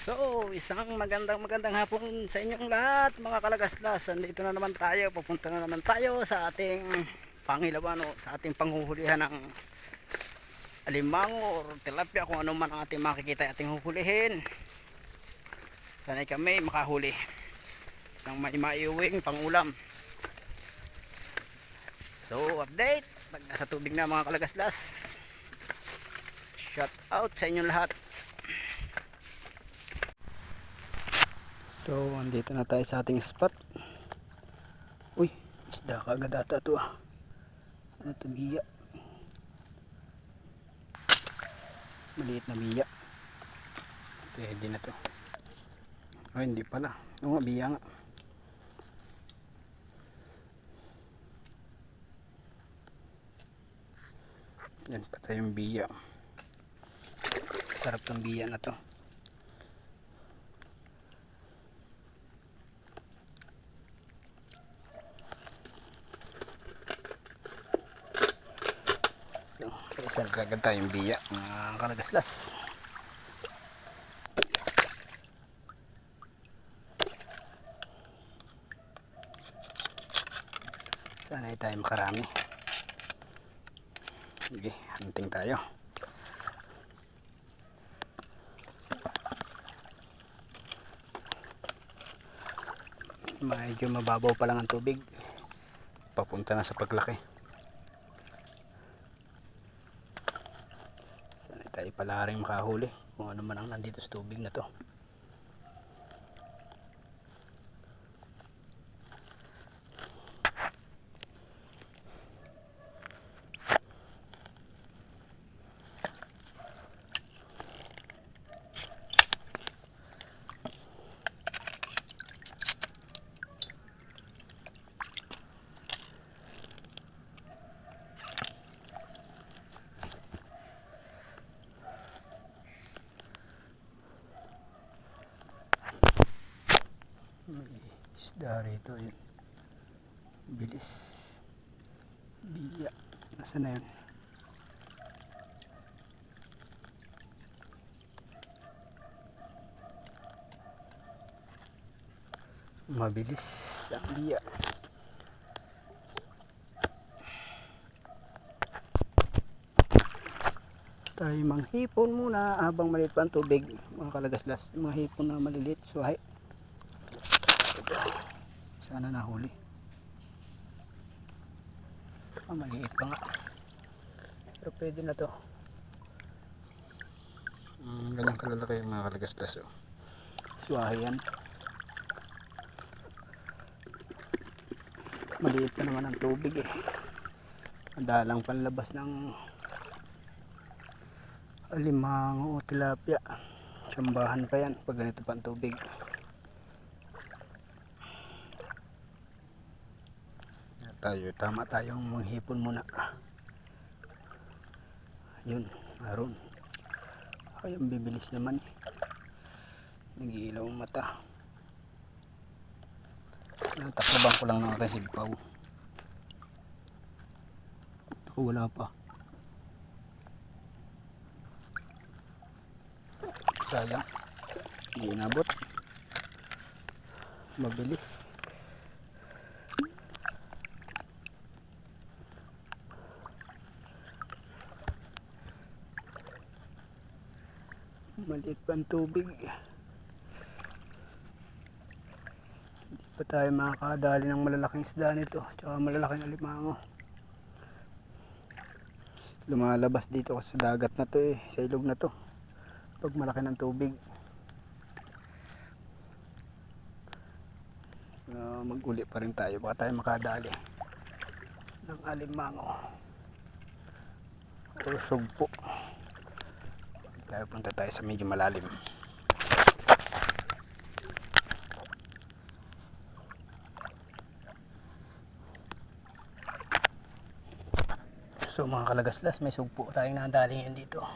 So, isang magandang magandang hapon sa inyong lahat mga kalagaslas. Andito na naman tayo, papunta na naman tayo sa ating pangilawan o sa ating panghuhulihan ng alimango or tilapia kung ano man ang ating makikita ating huhulihin. Sanay kami makahuli ng may maiuwing pangulam. So, update. Pag nasa tubig na mga kalagaslas. Shout out sa inyong lahat. So, andito na tayo sa ating spot. Uy, isda ka agad ata to ah. Ano to biya? Maliit na biya. Pwede na to. Ay, hindi pala. Oo nga, biya nga. Yan pa tayong biya. Sarap tong biya na to. So, isa agad tayong biya mga kalagaslas. Sana ay tayo makarami. Sige, hunting tayo. Medyo mababaw pa lang ang tubig. Papunta na sa paglaki. Sana tayo pala rin makahuli kung ano man ang nandito sa tubig na to. May isda rito yun. Bilis. Biya. Nasaan na yun? Mabilis ang biya. Tayo manghipon muna habang maliit pa ang tubig mga kalagaslas. Mga hipon na maliliit. Suhay. Sana nahuli. Ah, maliit pa nga. Pero pwede na to. Mm, ganyan kalalaki yung mga kalagaslas. Oh. Suwahe yan. Maliit pa naman ang tubig eh. Madalang panlabas ng alimango o tilapia. Sambahan pa yan pag ganito pa ang tubig. Tayo. Tama tayong manghipon muna. Yun aron ay ang bibilis naman eh. Nagiilaw ang mata. Takabang ko lang ng resigpaw ako wala pa. Sayang. Hindi inabot. Mabilis maliit pa ang tubig hindi pa tayo makakadali ng malalaking isda nito tsaka malalaking alimango. Lumalabas dito sa dagat na to eh sa ilog na to pag malaki ng tubig. Uh, maguli pa rin tayo baka tayo makadali ng alimango. O sugpo tayo punta tayo sa medyo malalim. So mga kalagaslas may sugpo tayong nadali ngayon dito.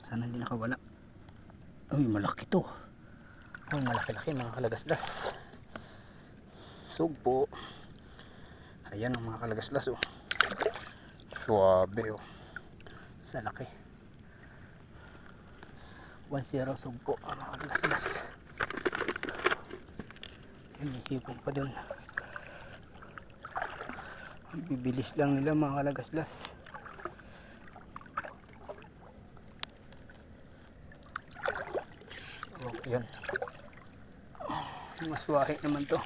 Sana hindi nakawala. Uy malaki to. Uy malaki laki mga kalagaslas. Sugpo. Ayan ang mga kalagaslas oh. Suabe oh. Sa laki 1-0 sugpo mga kalaglaslas Yan, may hipon pa dun. Ang bibilis lang nila mga kalagaslas. Oh, yan. Maswahe naman to.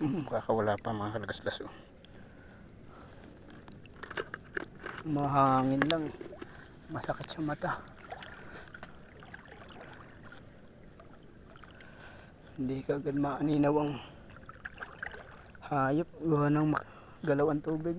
Hmm, kakawala pa mga kalagaslas oh. mahangin lang. eh. Masakit sa mata. Hindi ka agad maaninaw ang hayop. Gawa ng galaw ang tubig.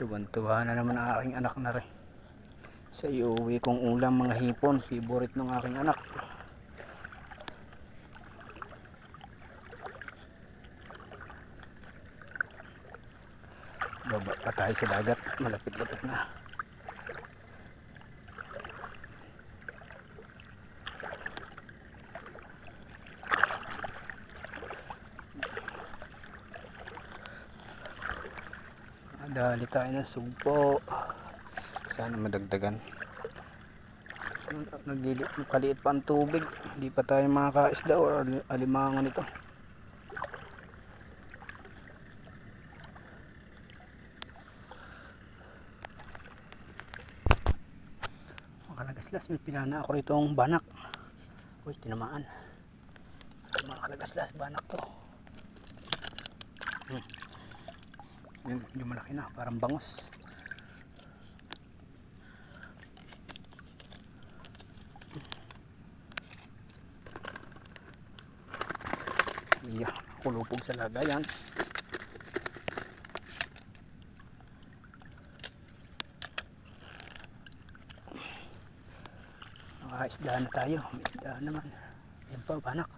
Tuwan-tuwa na naman ang aking anak na rin. Sa iuwi kong ulam mga hipon. Favorite ng aking anak baba pa tayo sa dagat malapit-lapit na Dali tayo ng sugpo. Sana madagdagan. Naglili, kaliit pa ang tubig. Hindi pa tayo makakaisda o ali- alimangan ito. Mga kalagaslas, may pinana ako rito ang banak. Uy, tinamaan. Mga kalagaslas, banak to. Hmm. Yun, medyo malaki na, parang bangos. Yeah, kulupog sa lagayan. Nakaisda na tayo, may isda naman. Yan pa, banak.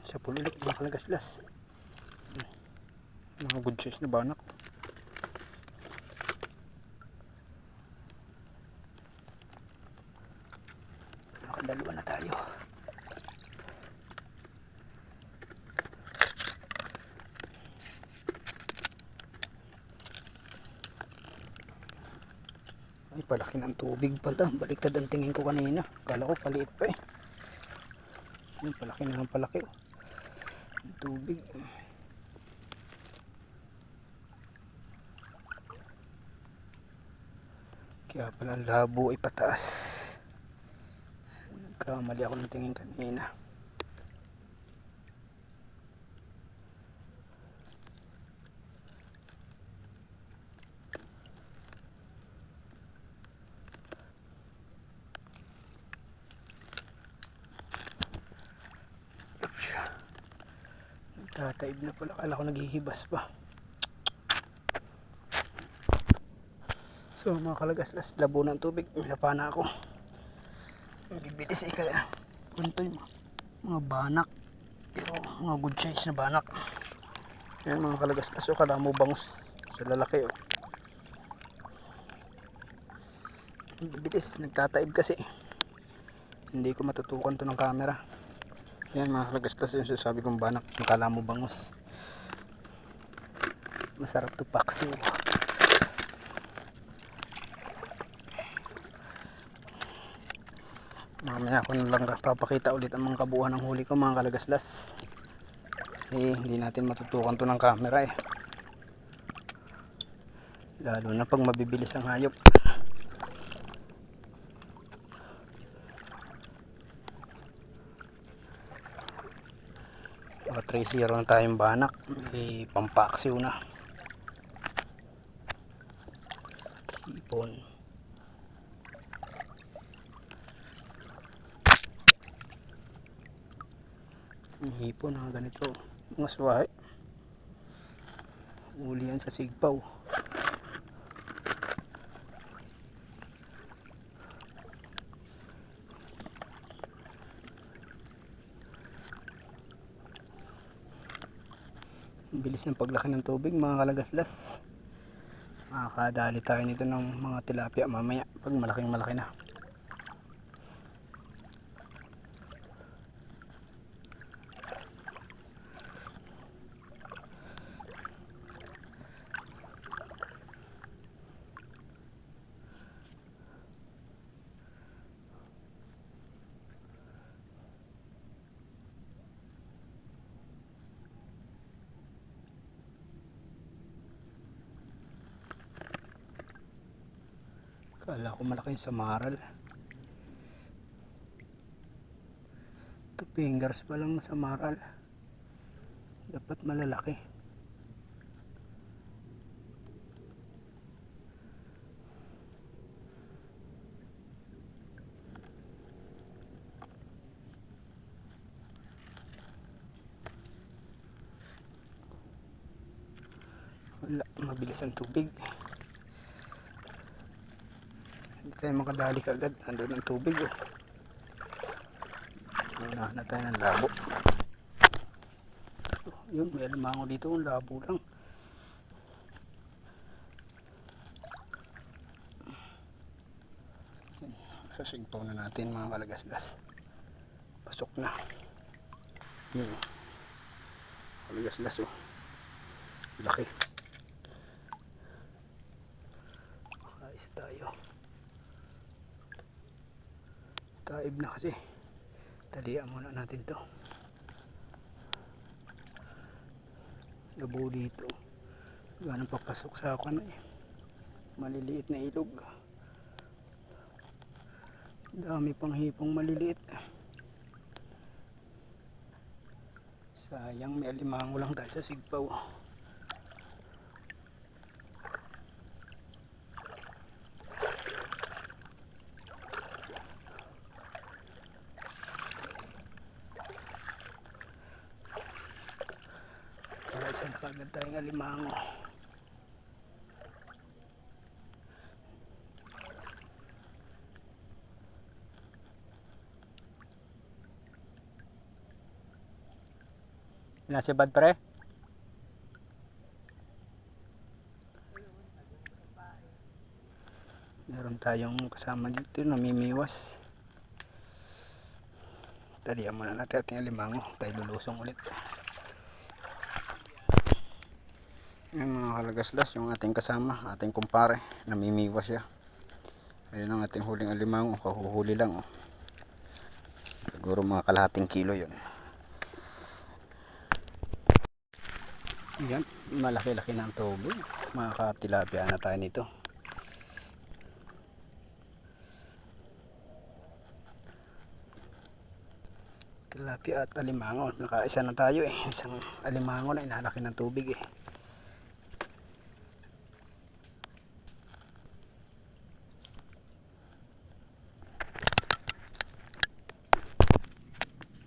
sa pulilik mga kalagaslas mga good size na banak nakadalawa na tayo ay palaki ng tubig pala. Baliktad ang tingin ko kanina. Kala ko paliit pa eh. Ay palaki na ng palaki oh. Ang tubig. Kaya pala labo ay pataas. Nagkamali ako ng tingin kanina Tataib na pala. Kala ko naghihibas pa. So mga kalagaslas, labo ng tubig. Minapa na ako. Bibilis ika. Kunto yung mga, banak. Pero mga good size na banak. Yan mga kalagaslas. O kala mo bangus. Sa lalaki oh. Bibilis. Nagtataib kasi. Hindi ko matutukan to ng camera. Yan mga kalagastas yung sasabi kong banak. Nakala mo bangus. Masarap to paksiw. Mamaya ko na lang papakita ulit ang mga kabuuan ng huli ko mga kalagaslas. Kasi hindi natin matutukan to ng camera eh. Lalo na pag mabibilis ang hayop. Mga 3-0 na tayong banak. May pampaksiw na. Hipon. Ang hipon na ganito. Mga swahe. Uli yan sa sigpaw. Bilis ng paglaki ng tubig mga kalagaslas. makakadali tayo nito ng mga tilapia mamaya pag malaking malaki na Kala ko malaki yung samaral. Two fingers pa lang samaral. Dapat malalaki. Wala, mabilis ang tubig. Hindi tayo makadali kagad. Andun ang tubig oh. Unahan na tayo ng labo. So, yun, may alimango dito. Ang labo lang. Sasigpaw na natin mga kalagasdas. Pasok na. Yun. oh. Kalagasdas oh. Laki. Makais tayo. Taib na kasi. Talian muna natin to. Labo dito. Ganang papasok sa ako na eh. Maliliit na ilog. Dami pang hipong maliliit. Sayang may alimango lang dahil sa sigpaw. Kaya isang kagad tayong alimango. Nasi bad pre? Meron tayong kasama dito namimiwas. Talihan muna natin ating alimango. Tayo lulusong ulit. Yan mga kalagaslas, yung ating kasama, ating kumpare, namimiwas siya. Ayun ang ating huling alimango, kahuhuli lang. Oh. Siguro mga kalahating kilo yun. Yan, malaki-laki ang tubig. Makakatilapia na tayo nito. Tilapia at alimango. Nakaisa na tayo eh. Isang alimango na inalaki ng tubig eh.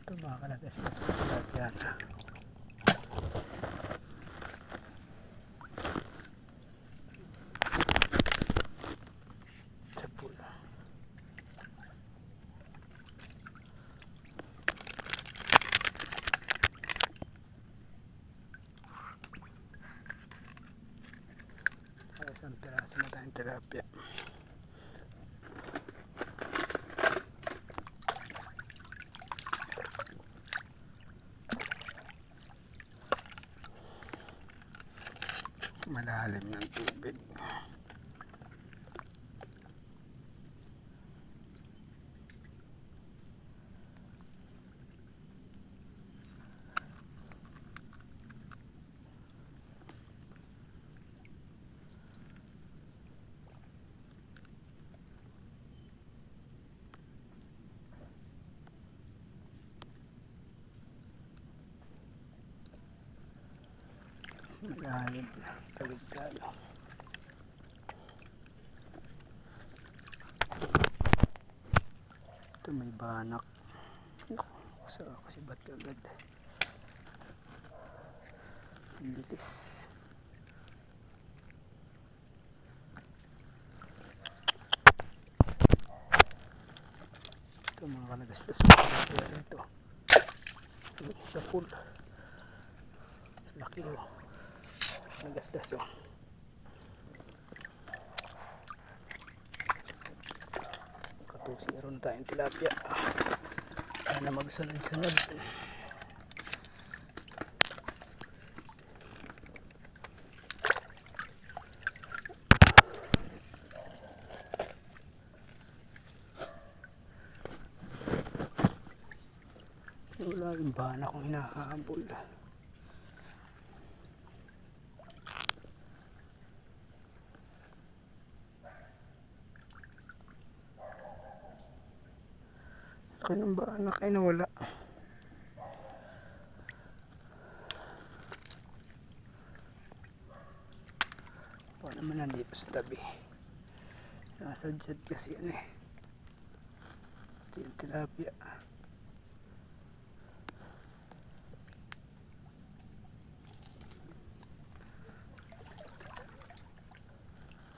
Ito mga kalagaslas pa tilapia na. Sa pool. Ay, isang piraso na tayong tilapia. Malalim ng tubig. Malalim na. Ito may banak. Naku, sa kasi ba't agad. Ang. Ito mga kalagaslas. Kaya ito. Sa pool. Laki oh nagasdas yun. Katusi, meron tayong tilapia. Sana magsanad-sanad. Wala yung bana kong hinahabol. Wala. Laki ng bana kayo nawala. O naman nandito sa tabi. Nasadsad kasi yan eh. Yung tilapia.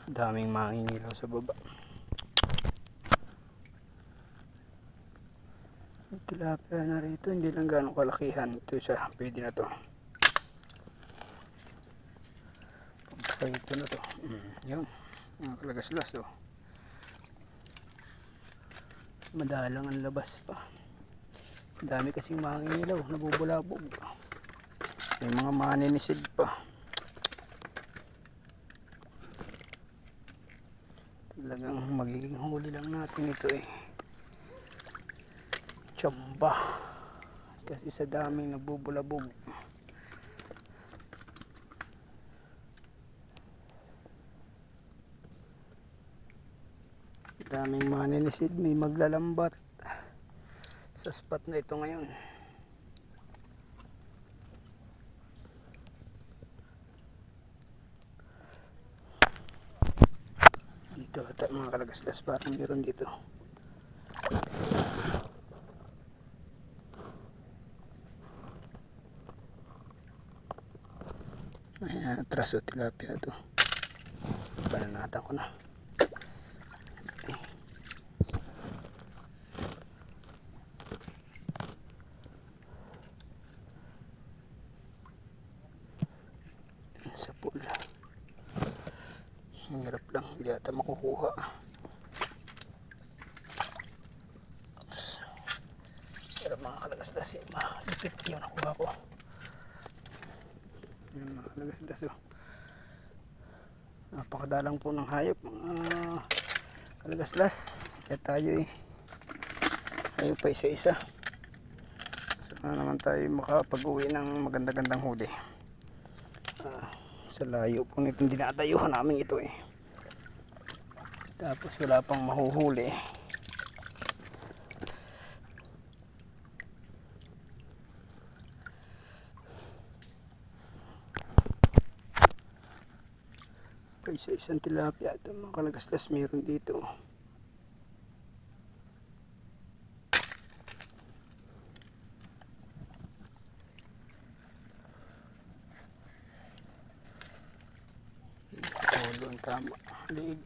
daming mangingilaw sa baba tilapia na rito hindi lang ganong kalakihan ito isa pwede na to. Pampakito na to. Mm, yun. Mga kalagaslas oh. Madalang ang labas pa. Dami kasing mangingilaw nabubulabog. May mga maninisid pa. Talagang magiging huli lang natin ito eh tsamba kasi sa daming nagbubulabog. Daming maninisid may maglalambat sa spot na ito ngayon. Dito ata mga kalagaslas parang meron dito ayan atraso tilapia to bananatan ko na sa pool ang hirap lang, hindi ata makukuha. Pero mga kalagasdas, eh, malipit yung nakuha ko. Yung mga kalagasdas, oh. Napakadalang po ng hayop, mga kalagasdas. Kaya tayo eh, ayaw pa isa-isa. Sana naman tayo makapag-uwi ng maganda-gandang huli. Ah, sa layo po nitong dinatayuhan namin ito eh tapos wala pang mahuhuli pa isa isang tilapia at mga kalagaslas meron dito Polo ang tama. Liig.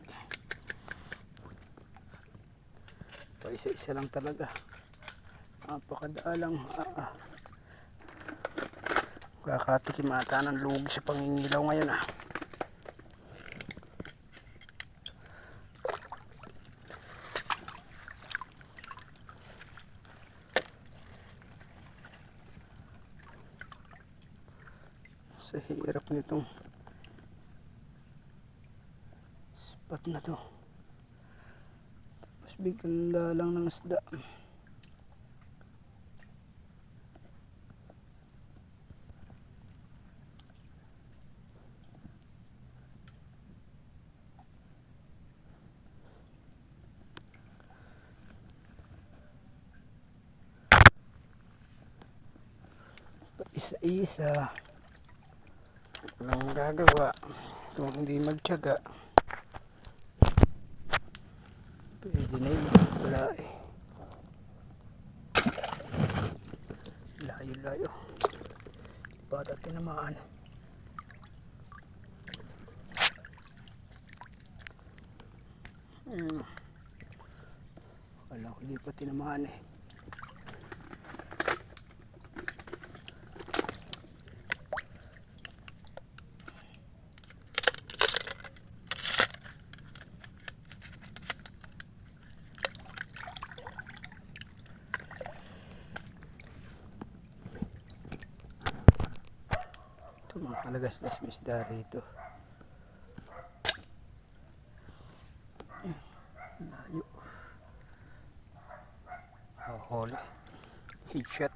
Pa isa-isa lang talaga. Napakadaalang. Ah, ah. Kakatikim ng lugi sa pangingilaw ngayon ah. Sa hirap nitong spot na to. Tapos bigla lang ng isda. Isa-isa walang gagawa kung hindi magtyaga Pwede na yun. Wala eh. Layo-layo. Bata tinamaan. Hmm. Wala ko di pa tinamaan eh. Kalagaslas may isda rito. Layo. Oh, huli. Headshot.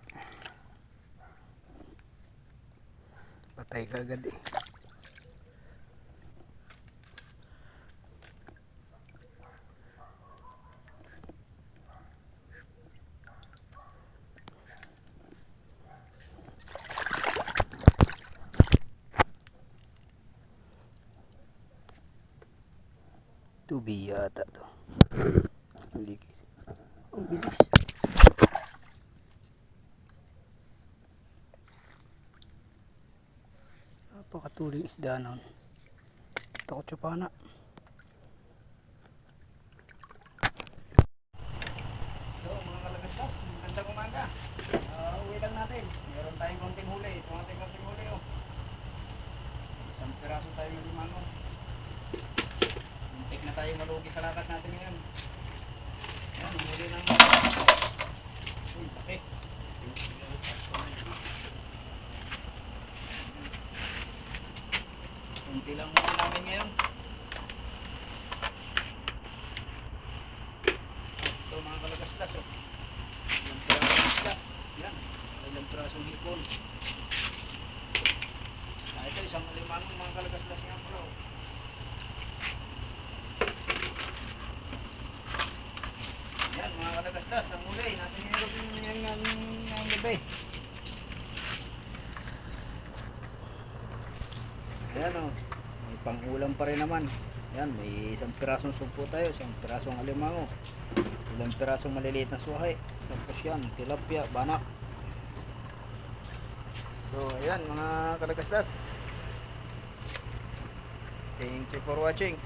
Patay ka agad eh. Tubi yata to. Hindi kasi. Ang bilis. Napakatuling isda nun. Takot siya pa na. So mga kalagastas, magandang umaga. Uh, uwi lang natin. Meron tayong konting huli. Ito ang ating konting huli oh. Isang piraso tayo ng limango. Muntik na tayo malugi sa lakat natin ngayon. Yan, huli ng... Uy, laki. Kunti lang muna namin ngayon. Ito mga kalagaslas oh. Ilang pirasong isda. Yan. Pirasong hipon. Ah, ito isang limanong mga kalagaslas nga pala oh. Yan mga kalagaslas, ang huli. Natin hirap yung yung yung gabi. Ayan o. May pangulam pa rin naman. Yan, may isang pirasong sumpo tayo, isang pirasong alimango. Ilang pirasong maliliit na suhay. Tapos yan, tilapia, banak. So, ayan mga kalagaslas. Thank you for watching.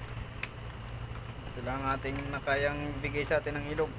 Ito lang ang ating nakayang bigay sa atin ng ilog.